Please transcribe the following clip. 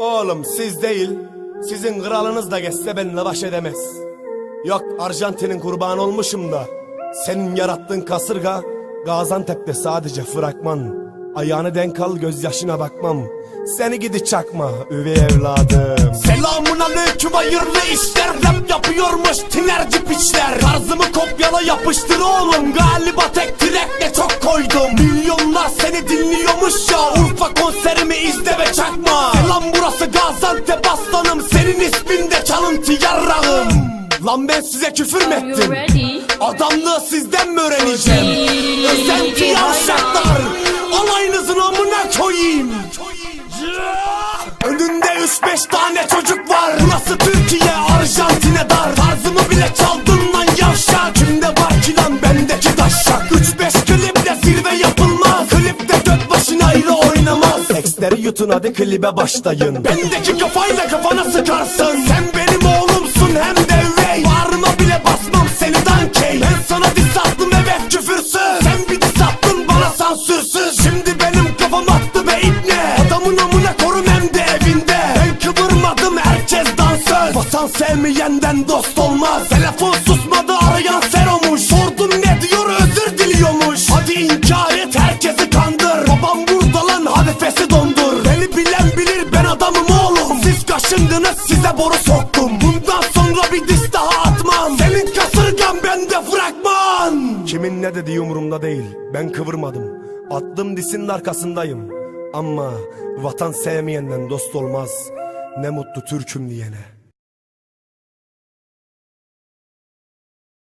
Oğlum siz değil, sizin kralınız da geçse benimle baş edemez. Yok Arjantin'in kurbanı olmuşum da. Senin yarattığın kasırga Gaziantep'te sadece fragman. Ayağını denk al gözyaşına bakmam. Seni gidi çakma üvey evladım. Selamun aleyküm hayırlı işler. Rap yapıyormuş tinerci piçler. Tarzımı kopyala yapıştır oğlum. Galiba tek direkle çok koydum. Milyonlar seni dinliyormuş ya. Urfa konserimi izle ve çakma. Selam burası Gaziantep aslanım. Senin ismin de çalıntı yarrağım. Lan ben size küfür mü ettim? ready? Adamlığı sizden mi öğreneceğim? Özenti yavşaklar Alayınızın amına koyayım Önünde üç beş tane çocuk var Burası Türkiye Tekstleri yutun hadi klibe başlayın. Bendeki kafayla kafana sıkarsın. Sen benim oğlumsun hem de üvey Bağrıma bile basmam seni dankey Ben sana diss attım evet küfürsüz. Sen bir diss attın bana sansürsüz. Şimdi benim kafam attı be ibne Adamın amına korun hem de evinde. Ben kıvırmadım herkes dansöz. Vatan sevmeyenden dost olmaz. Telefon kaşındınız size boru soktum. Bundan sonra bir diss daha atmam. Senin kasırgan bende fragman. Kimin ne dediği umurumda değil. Ben kıvırmadım. Attım disin arkasındayım. Ama vatan sevmeyenden dost olmaz. Ne mutlu Türk'üm diyene